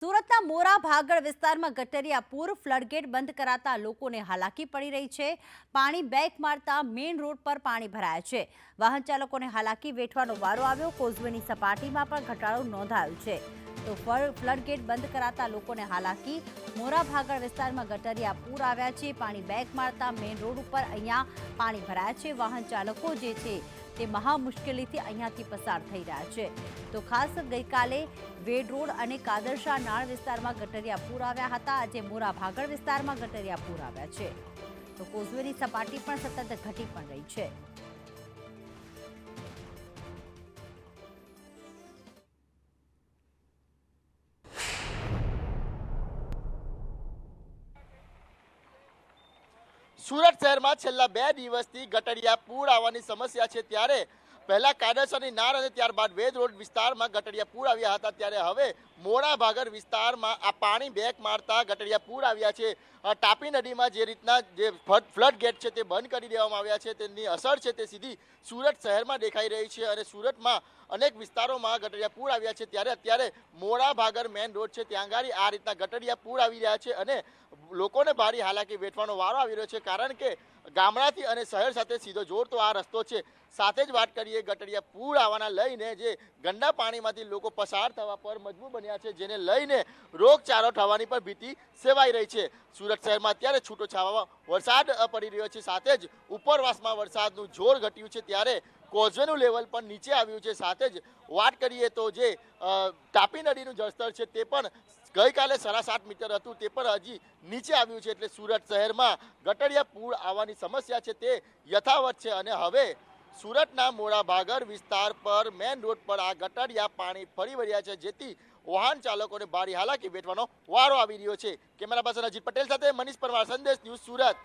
સુરતના મોરા ભાગળ વિસ્તારમાં ગટરિયા પૂર, ફ્લડગેટ બંધ કરાતા લોકોને હાલાકી પડી રહી છે. પાણી બેક મારતા મેઇન રોડ પર પાણી ભરાયા છે. વાહન ચાલકોને હાલાકી વેઠવાનો વારો આવ્યો. કોઝવેની સપાટીમાં પણ ઘટાડો નોંધાયો છે. તો ફ્લ- ફ્લડગેટ બંધ કરાતા લોકોને હાલાકી. મોરા ભાગળ વિસ્તારમાં ગટરિયા પૂર આવ્યા છે. પાણી બેક મારતા મેઇન રોડ ઉપર અહીંયા પાણી ભરાયા છે. વાહન ચાલકો જે છે તે મહા મુશ્કેલીથી અહીંયાથી પસાર થઈ રહ્યા છે. તો ખાસ ગઈકાલે વેડ રોડ અને કાદરશા નાળ વિસ્તારમાં ગટરિયા પૂર આવ્યા હતા. આજે મોરા ભાગળ વિસ્તારમાં ગટરિયા પૂર આવ્યા છે. તો કોઝવેની સપાટી પણ સતત ઘટી પણ રહી છે. સુરત શહેરમાં છેલ્લા બે દિવસથી ગટડિયા પૂર આવવાની સમસ્યા છે ત્યારે પહેલા કાયદેસરની નાર અને ત્યારબાદ વેદ રોડ વિસ્તારમાં ગટડિયા પૂર આવ્યા હતા. ત્યારે હવે મોડા ભાગર વિસ્તારમાં આ પાણી બેક મારતા ગટડિયા પૂર આવ્યા છે. તાપી નદીમાં જે રીતના જે ફ્લડ ગેટ છે તે બંધ કરી દેવામાં આવ્યા છે. તેની અસર છે તે સીધી સુરત શહેરમાં દેખાઈ રહી છે અને સુરતમાં અનેક વિસ્તારોમાં ગટડિયા પૂર આવ્યા છે. ત્યારે અત્યારે મોડા ભાગર મેન રોડ છે ત્યાં આગળ આ રીતના ગટડિયા પૂર આવી રહ્યા છે અને લોકોને ભારે હાલાકી વેઠવાનો વારો આવી રહ્યો છે. કારણ કે ગામડાથી અને શહેર સાથે સીધો જોડતો આ રસ્તો છે. સાથે જ વાત કરીએ ગટડિયા પૂર આવવાના લઈને જે ગંદા પાણીમાંથી લોકો પસાર થવા પર મજબૂર બન્યા છે, જેને લઈને રોગચાળો થવાની પણ ભીતિ સેવાઈ રહી છે. સુરત શહેરમાં અત્યારે છૂટો છાવા વરસાદ પડી રહ્યો છે. સાથે જ ઉપરવાસમાં વરસાદનું જોર ઘટ્યું છે. ત્યારે કોઝવેનું લેવલ પણ નીચે આવ્યું છે. સાથે જ વાત કરીએ તો જે તાપી નદીનું જળસ્તર છે તે પણ ગઈકાલે સાડા સાત મીટર હતું, તે પણ હજી નીચે આવ્યું છે. એટલે સુરત શહેરમાં ગટડિયા પૂર આવવાની સમસ્યા છે, તે યથાવત છે. અને હવે સુરતના મોડા ભાગર વિસ્તાર પર મેન રોડ પર આ ગટડિયા પાણી ફરી વળ્યા છે, જેથી વાહન ચાલકોને ભારે હાલાકી વેઠવાનો વારો આવી રહ્યો છે. કેમેરા પર્સન અજીત પટેલ સાથે મનીષ પરમાર, સંદેશ ન્યૂઝ સુરત.